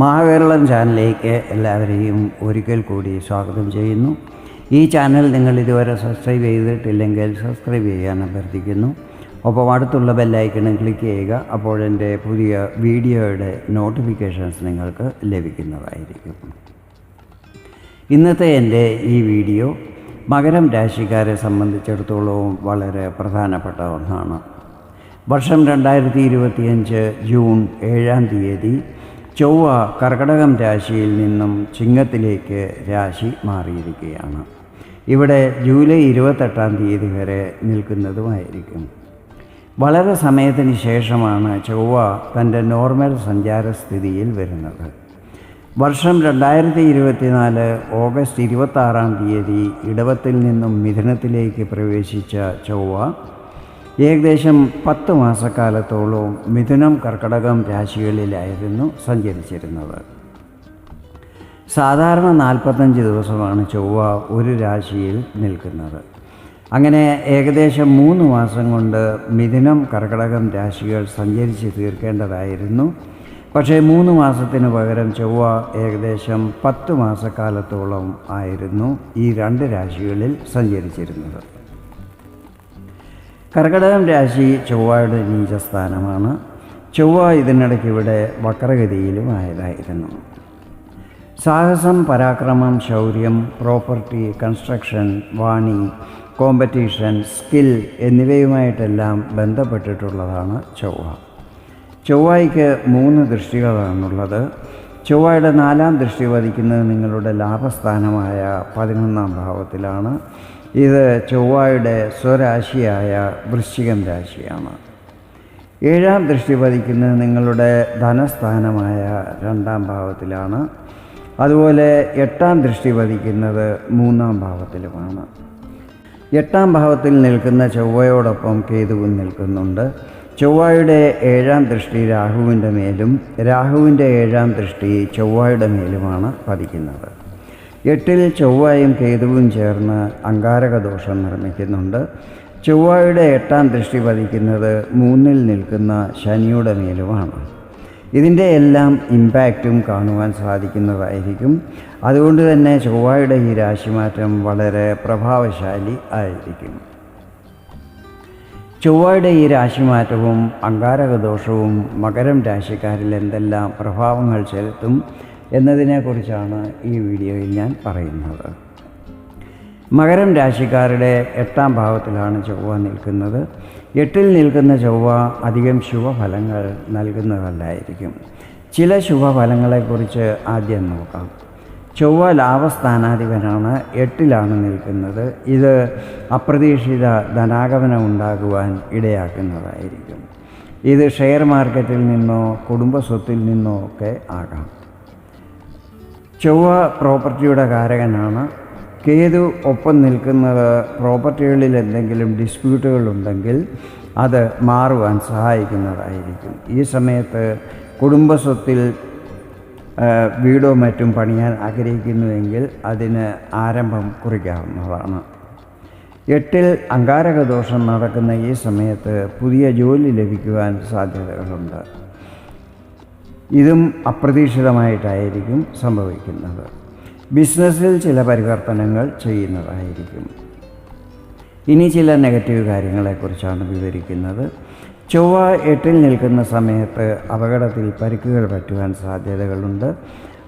മഹാകേരളം ചാനലിലേക്ക് എല്ലാവരെയും ഒരിക്കൽ കൂടി സ്വാഗതം ചെയ്യുന്നു. ഈ ചാനൽ നിങ്ങൾ ഇതുവരെ സബ്സ്ക്രൈബ് ചെയ്തിട്ടില്ലെങ്കിൽ സബ്സ്ക്രൈബ് ചെയ്യാൻ അഭ്യർത്ഥിക്കുന്നു. ഒപ്പം അടുത്തുള്ള ബെല്ലൈക്കണും ക്ലിക്ക് ചെയ്യുക അപ്പോൾ എന്റെ പുതിയ വീഡിയോയുടെ നോട്ടിഫിക്കേഷൻസ് നിങ്ങൾക്ക് ലഭിക്കുന്നതായിരിക്കും. ഇന്നത്തെ എന്റെ ഈ വീഡിയോ മകരം രാശിക്കാരെ സംബന്ധിച്ചിടത്തോളം വളരെ പ്രധാനപ്പെട്ട ഒന്നാണ്. വർഷം രണ്ടായിരത്തി ഇരുപത്തിയഞ്ച് ജൂൺ ഏഴാം തീയതി ചൊവ്വ കർക്കടകം രാശിയിൽ നിന്നും ചിങ്ങത്തിലേക്ക് രാശി മാറിയിരിക്കുകയാണ്. ഇവിടെ ജൂലൈ ഇരുപത്തെട്ടാം തീയതി വരെ നിൽക്കുന്നതുമായിരിക്കും. വളരെ സമയത്തിന് ശേഷമാണ് ചൊവ്വ തന്റെ നോർമൽ സഞ്ചാരസ്ഥിതിയിൽ വരുന്നത്. വർഷം രണ്ടായിരത്തി ഇരുപത്തിനാല് ഓഗസ്റ്റ് ഇരുപത്താറാം തീയതി ഇടവത്തിൽ നിന്നും മിഥുനത്തിലേക്ക് പ്രവേശിച്ച ചൊവ്വ ഏകദേശം പത്ത് മാസക്കാലത്തോളവും മിഥുനം കർക്കടകം രാശികളിലായിരുന്നു സഞ്ചരിച്ചിരുന്നത്. സാധാരണ നാൽപ്പത്തഞ്ച് ദിവസമാണ് ചൊവ്വ ഒരു രാശിയിൽ നിൽക്കുന്നത്. അങ്ങനെ ഏകദേശം മൂന്ന് മാസം കൊണ്ട് മിഥുനം കർക്കടകം രാശികൾ സഞ്ചരിച്ച് തീർക്കേണ്ടതായിരുന്നു. പക്ഷേ മൂന്ന് മാസത്തിന് പകരം ചൊവ്വ ഏകദേശം പത്ത് മാസക്കാലത്തോളം ആയിരുന്നു ഈ രണ്ട് രാശികളിൽ സഞ്ചരിച്ചിരുന്നത്. കർക്കടകം രാശി ചൊവ്വയുടെ നീചസ്ഥാനമാണ്. ചൊവ്വ ഇതിനിടയ്ക്ക് ഇവിടെ വക്രഗതിയിലും ആയതായിരുന്നു. സാഹസം പരാക്രമം ശൗര്യം പ്രോപ്പർട്ടി കൺസ്ട്രക്ഷൻ വാണി കോമ്പറ്റീഷൻ സ്കിൽ എന്നിവയുമായിട്ടെല്ലാം ബന്ധപ്പെട്ടിട്ടുള്ളതാണ് ചൊവ്വ. ചൊവ്വയ്ക്ക് മൂന്ന് ദൃഷ്ടികളാണുള്ളത്. ചൊവ്വയുടെ നാലാം ദൃഷ്ടി വധിക്കുന്നത് നിങ്ങളുടെ ലാഭസ്ഥാനമായ പതിനൊന്നാം ഭാവത്തിലാണ്. ഇത് ചൊവ്വയുടെ സ്വരാശിയായ വൃശ്ചികം രാശിയാണ്. ഏഴാം ദൃഷ്ടി പതിക്കുന്നത് നിങ്ങളുടെ ധനസ്ഥാനമായ രണ്ടാം ഭാവത്തിലാണ്. അതുപോലെ എട്ടാം ദൃഷ്ടി പതിക്കുന്നത് മൂന്നാം ഭാവത്തിലുമാണ്. എട്ടാം ഭാവത്തിൽ നിൽക്കുന്ന ചൊവ്വയോടൊപ്പം കേതുവും നിൽക്കുന്നുണ്ട്. ചൊവ്വയുടെ ഏഴാം ദൃഷ്ടി രാഹുവിന്റെ മേലും രാഹുവിന്റെ ഏഴാം ദൃഷ്ടി ചൊവ്വയുടെ മേലുമാണ് പതിക്കുന്നത്. എട്ടിൽ ചൊവ്വയും കേതുവും ചേർന്ന് അങ്കാരക ദോഷം നിർമ്മിക്കുന്നുണ്ട്. ചൊവ്വയുടെ എട്ടാം ദൃഷ്ടി പതിക്കുന്നത് മൂന്നിൽ നിൽക്കുന്ന ശനിയുടെ മേലുമാണ്. ഇതിന്റെ എല്ലാം ഇമ്പാക്റ്റും കാണുവാൻ സാധിക്കുന്നതായിരിക്കും. അതുകൊണ്ട് തന്നെ ചൊവ്വയുടെ ഈ രാശിമാറ്റം വളരെ പ്രഭാവശാലി ആയിരിക്കും. ചൊവ്വയുടെ ഈ രാശിമാറ്റവും അങ്കാരകദോഷവും മകരം രാശിക്കാരിൽ എന്തെല്ലാം പ്രഭാവങ്ങൾ ചെലുത്തും എന്നതിനെക്കുറിച്ചാണ് ഈ വീഡിയോയിൽ ഞാൻ പറയുന്നത്. മകരം രാശിക്കാരുടെ എട്ടാം ഭാവത്തിലാണ് ചൊവ്വ നിൽക്കുന്നത്. എട്ടിൽ നിൽക്കുന്ന ചൊവ്വ അധികം ശുഭഫലങ്ങൾ നൽകുന്നതല്ലായിരിക്കും. ചില ശുഭഫലങ്ങളെക്കുറിച്ച് ആദ്യം നോക്കാം. ചൊവ്വ ലാഭസ്ഥാനാധിപനാണ് എട്ടിലാണ് നിൽക്കുന്നത്. ഇത് അപ്രതീക്ഷിത ധനാഗമനം ഉണ്ടാകുവാൻ ഇടയാക്കുന്നതായിരിക്കും. ഇത് ഷെയർ മാർക്കറ്റിൽ നിന്നോ കുടുംബസ്വത്തിൽ നിന്നോ ഒക്കെ ആകാം. ചൊവ്വ പ്രോപ്പർട്ടിയുടെ കാരകനാണ്. കേതു ഒപ്പം നിൽക്കുന്നത് പ്രോപ്പർട്ടികളിൽ എന്തെങ്കിലും ഡിസ്പ്യൂട്ടുകൾ ഉണ്ടെങ്കിൽ അത് മാറുവാൻ സഹായിക്കുന്നതായിരിക്കും. ഈ സമയത്ത് കുടുംബസ്വത്തിൽ വീടോ മറ്റും പണിയാൻ ആഗ്രഹിക്കുന്നുവെങ്കിൽ അതിന് ആരംഭം കുറിക്കാവുന്നതാണ്. എട്ടിൽ അങ്കാരക ദോഷം നടക്കുന്ന ഈ സമയത്ത് പുതിയ ജോലി ലഭിക്കുവാൻ സാധ്യതകളുണ്ട്. ഇതും അപ്രതീക്ഷിതമായിട്ടായിരിക്കും സംഭവിക്കുന്നത്. ബിസിനസ്സിൽ ചില പരിവർത്തനങ്ങൾ ചെയ്യുന്നതായിരിക്കും. ഇനി ചില നെഗറ്റീവ് കാര്യങ്ങളെക്കുറിച്ചാണ് വിവരിക്കുന്നത്. ചൊവ്വ എട്ടിൽ നിൽക്കുന്ന സമയത്ത് അപകടത്തിൽ പരിക്കുകൾ പറ്റുവാൻ സാധ്യതകളുണ്ട്.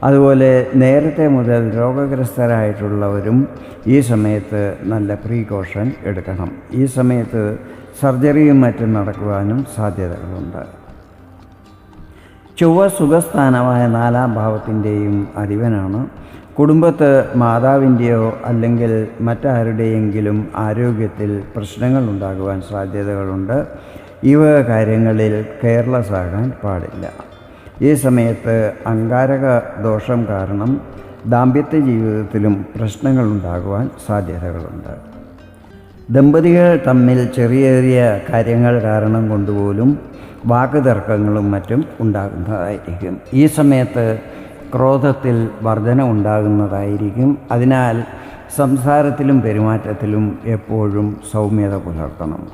അതുപോലെ നേരത്തെ മുതൽ രോഗഗ്രസ്തരായിട്ടുള്ളവരും ഈ സമയത്ത് നല്ല പ്രീകോഷൻ എടുക്കണം. ഈ സമയത്ത് സർജറിയും മറ്റും നടക്കുവാനും സാധ്യതകളുണ്ട്. ചൊവ്വ സുഖസ്ഥാനമായ നാലാം ഭാവത്തിന്റെയും അധിപനാണ്. കുടുംബത്ത് മാതാവിന്റെയോ അല്ലെങ്കിൽ മറ്റാരുടെയെങ്കിലും ആരോഗ്യത്തിൽ പ്രശ്നങ്ങൾ ഉണ്ടാകുവാൻ സാധ്യതകളുണ്ട്. ഇവ കാര്യങ്ങളിൽ കെയർലെസ് ആകാൻ പാടില്ല. ഈ സമയത്ത് അങ്കാരക ദോഷം കാരണം ദാമ്പത്യ ജീവിതത്തിലും പ്രശ്നങ്ങൾ ഉണ്ടാകുവാൻ സാധ്യതകളുണ്ട്. ദമ്പതികൾ തമ്മിൽ ചെറിയ ചെറിയ കാര്യങ്ങൾ കാരണം കൊണ്ടുപോലും വാക്കുതർക്കങ്ങളും മറ്റും ഉണ്ടാകുന്നതായിരിക്കും. ഈ സമയത്ത് ക്രോധത്തിൽ വർധന ഉണ്ടാകുന്നതായിരിക്കും. അതിനാൽ സംസാരത്തിലും പെരുമാറ്റത്തിലും എപ്പോഴും സൗമ്യത പുലർത്തണം.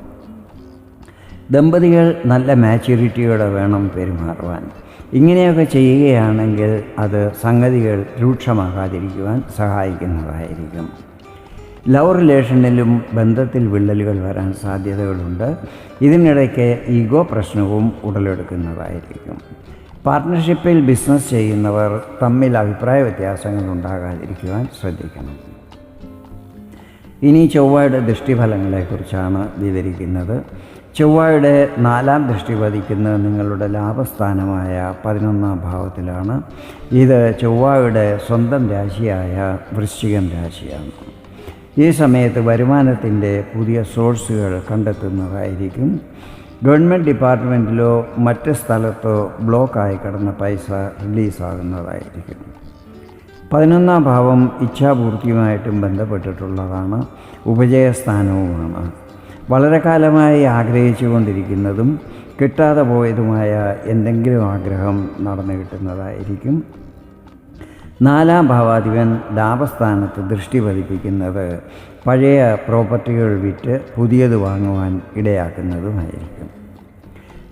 ദമ്പതികൾ നല്ല മാച്യൂരിറ്റിയോടെ വേണം പെരുമാറുവാൻ. ഇങ്ങനെയൊക്കെ ചെയ്യുകയാണെങ്കിൽ അത് സംഗതികൾ രൂക്ഷമാകാതിരിക്കുവാൻ സഹായിക്കുന്നതായിരിക്കും. ലവ് റിലേഷനിലും ബന്ധത്തിൽ വിള്ളലുകൾ വരാൻ സാധ്യതകളുണ്ട്. ഇതിനിടയ്ക്ക് ഈഗോ പ്രശ്നവും ഉടലെടുക്കുന്നതായിരിക്കും. പാർട്ട്ണർഷിപ്പിൽ ബിസിനസ് ചെയ്യുന്നവർ തമ്മിൽ അഭിപ്രായ വ്യത്യാസങ്ങൾ ഉണ്ടാകാതിരിക്കുവാൻ ശ്രദ്ധിക്കണം. ഇനി ചൊവ്വയുടെ ദൃഷ്ടിഫലങ്ങളെക്കുറിച്ചാണ് വിവരിക്കുന്നത്. ചൊവ്വയുടെ നാലാം ദൃഷ്ടി പതിക്കുന്നത് നിങ്ങളുടെ ലാഭസ്ഥാനമായ പതിനൊന്നാം ഭാവത്തിലാണ്. ഇത് ചൊവ്വയുടെ സ്വന്തം രാശിയായ വൃശ്ചികം രാശിയാണ്. ഈ സമയത്ത് വരുമാനത്തിന്റെ പുതിയ സോഴ്സുകൾ കണ്ടെത്തുന്നതായിരിക്കും. ഗവൺമെന്റ് ഡിപ്പാർട്ട്മെന്റിലോ മറ്റ് സ്ഥലത്തോ ബ്ലോക്കായി കിടന്ന പൈസ റിലീസാകുന്നതായിരിക്കും. പതിനൊന്നാം ഭാവം ഇച്ഛാപൂർത്തിയുമായിട്ടും ബന്ധപ്പെട്ടിട്ടുള്ളതാണ്. ഉപജയസ്ഥാനവുമാണ്. വളരെ കാലമായി ആഗ്രഹിച്ചു കൊണ്ടിരിക്കുന്നതും കിട്ടാതെ പോയതുമായ എന്തെങ്കിലും ആഗ്രഹം നടന്നു കിട്ടുന്നതായിരിക്കും. നാലാം ഭാവാധിപൻ ലാഭസ്ഥാനത്ത് ദൃഷ്ടി പതിപ്പിക്കുന്നത് പഴയ പ്രോപ്പർട്ടികൾ വിറ്റ് പുതിയത് വാങ്ങുവാൻ ഇടയാക്കുന്നതുമായിരിക്കും.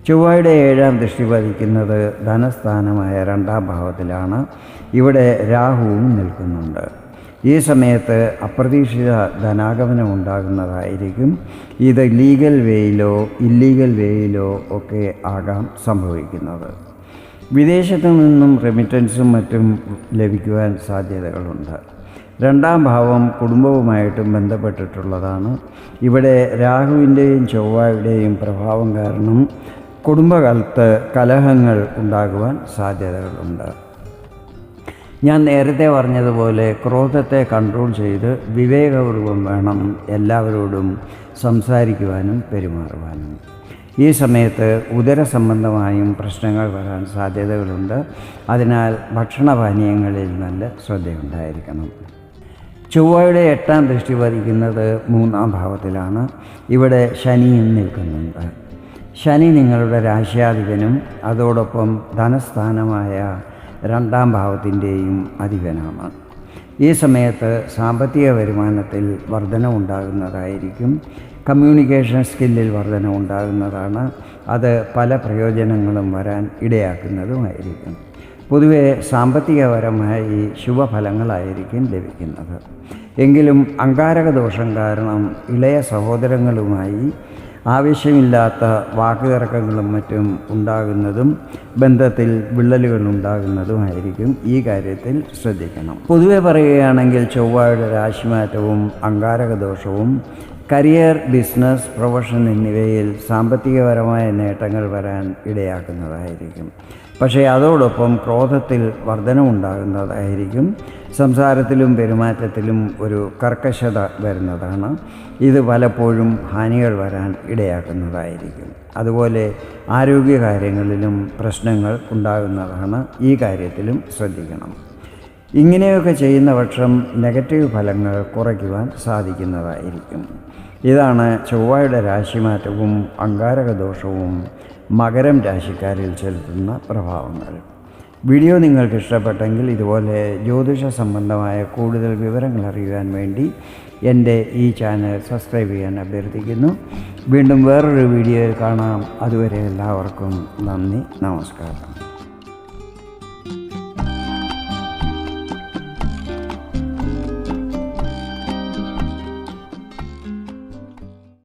ചൊവ്വയുടെ ഏഴാം ദൃഷ്ടി പതിക്കുന്നത് ധനസ്ഥാനമായ രണ്ടാം ഭാവത്തിലാണ്. ഇവിടെ രാഹുവും നിൽക്കുന്നുണ്ട്. ഈ സമയത്ത് അപ്രതീക്ഷിത ധനാഗമനം ഉണ്ടാകുന്നതായിരിക്കും. ഇത് ലീഗൽ വേയിലോ ഇല്ലീഗൽ വേയിലോ ഒക്കെ ആകാം സംഭവിക്കുന്നത്. വിദേശത്തു നിന്നും റെമിറ്റൻസും മറ്റും ലഭിക്കുവാൻ സാധ്യതകളുണ്ട്. രണ്ടാം ഭാവം കുടുംബവുമായിട്ടും ബന്ധപ്പെട്ടിട്ടുള്ളതാണ്. ഇവിടെ രാഹുവിന്റെയും ചൊവ്വയുടെയും പ്രഭാവം കാരണം കുടുംബകാലത്ത് കലഹങ്ങൾ ഉണ്ടാകുവാൻ സാധ്യതകളുണ്ട്. ഞാൻ നേരത്തെ പറഞ്ഞതുപോലെ ക്രോധത്തെ കൺട്രോൾ ചെയ്ത് വിവേകപൂർവം വേണം എല്ലാവരോടും സംസാരിക്കുവാനും പെരുമാറുവാനും. ഈ സമയത്ത് ഉദര സംബന്ധമായും പ്രശ്നങ്ങൾ വരാൻ സാധ്യതകളുണ്ട്. അതിനാൽ ഭക്ഷണപാനീയങ്ങളിൽ നല്ല ശ്രദ്ധയുണ്ടായിരിക്കണം. ചൊവ്വയുടെ എട്ടാം ദൃഷ്ടി പതിക്കുന്നത് മൂന്നാം ഭാവത്തിലാണ്. ഇവിടെ ശനിയും നിൽക്കുന്നുണ്ട്. ശനി നിങ്ങളുടെ രാശ്യാധിപനും അതോടൊപ്പം ധനസ്ഥാനമായ രണ്ടാം ഭാവത്തിന്റെയും അധിപനാണ്. ഈ സമയത്ത് സാമ്പത്തിക വരുമാനത്തിൽ വർധന ഉണ്ടാകുന്നതായിരിക്കും കമ്മ്യൂണിക്കേഷൻ സ്കില്ലിൽ വർധന ഉണ്ടാകുന്നതാണ് അത് പല പ്രയോജനങ്ങളും വരാൻ ഇടയാക്കുന്നതുമായിരിക്കും. പൊതുവെ സാമ്പത്തികപരമായി ശുഭഫലങ്ങളായിരിക്കും ലഭിക്കുന്നത്. എങ്കിലും അങ്കാരക ദോഷം കാരണം ഇളയ സഹോദരങ്ങളുമായി ആവശ്യമില്ലാത്ത വാക്കുതർക്കങ്ങളും മറ്റും ഉണ്ടാകുന്നതും ബന്ധത്തിൽ വിള്ളലുകൾ ഉണ്ടാകുന്നതുമായിരിക്കും ഈ കാര്യത്തിൽ ശ്രദ്ധിക്കണം. പൊതുവെ പറയുകയാണെങ്കിൽ ചൊവ്വയുടെ രാശിമാറ്റവും അങ്കാരക ദോഷവും കരിയർ ബിസിനസ് പ്രൊഫഷൻ എന്നിവയിൽ സാമ്പത്തികപരമായ നേട്ടങ്ങൾ വരാൻ ഇടയാക്കുന്നതായിരിക്കും. പക്ഷേ അതോടൊപ്പം ക്രോധത്തിൽ വർധനമുണ്ടാകുന്നതായിരിക്കും. സംസാരത്തിലും പെരുമാറ്റത്തിലും ഒരു കർക്കശത വരുന്നതാണ്. ഇത് പലപ്പോഴും ഹാനികൾ വരാൻ ഇടയാക്കുന്നതായിരിക്കും. അതുപോലെ ആരോഗ്യകാര്യങ്ങളിലും പ്രശ്നങ്ങൾ ഉണ്ടാകുന്നതാണ്. ഈ കാര്യത്തിലും ശ്രദ്ധിക്കണം. ഇങ്ങനെയൊക്കെ ചെയ്യുന്ന പക്ഷം നെഗറ്റീവ് ഫലങ്ങൾ കുറയ്ക്കുവാൻ സാധിക്കുന്നതായിരിക്കും. ഇതാണ് ചൊവ്വയുടെ രാശിമാറ്റവും അങ്കാരക ദോഷവും മകരം രാശിക്കാരിൽ ചെലുത്തുന്ന പ്രഭാവങ്ങൾ. വീഡിയോ നിങ്ങൾക്ക് ഇഷ്ടപ്പെട്ടെങ്കിൽ ഇതുപോലെ ജ്യോതിഷ സംബന്ധമായ കൂടുതൽ വിവരങ്ങൾ അറിയുവാൻ വേണ്ടി എന്റെ ഈ ചാനൽ സബ്സ്ക്രൈബ് ചെയ്യാൻ അഭ്യർത്ഥിക്കുന്നു. വീണ്ടും വേറൊരു വീഡിയോയിൽ കാണാം. അതുവരെ എല്ലാവർക്കും നന്ദി നമസ്കാരം.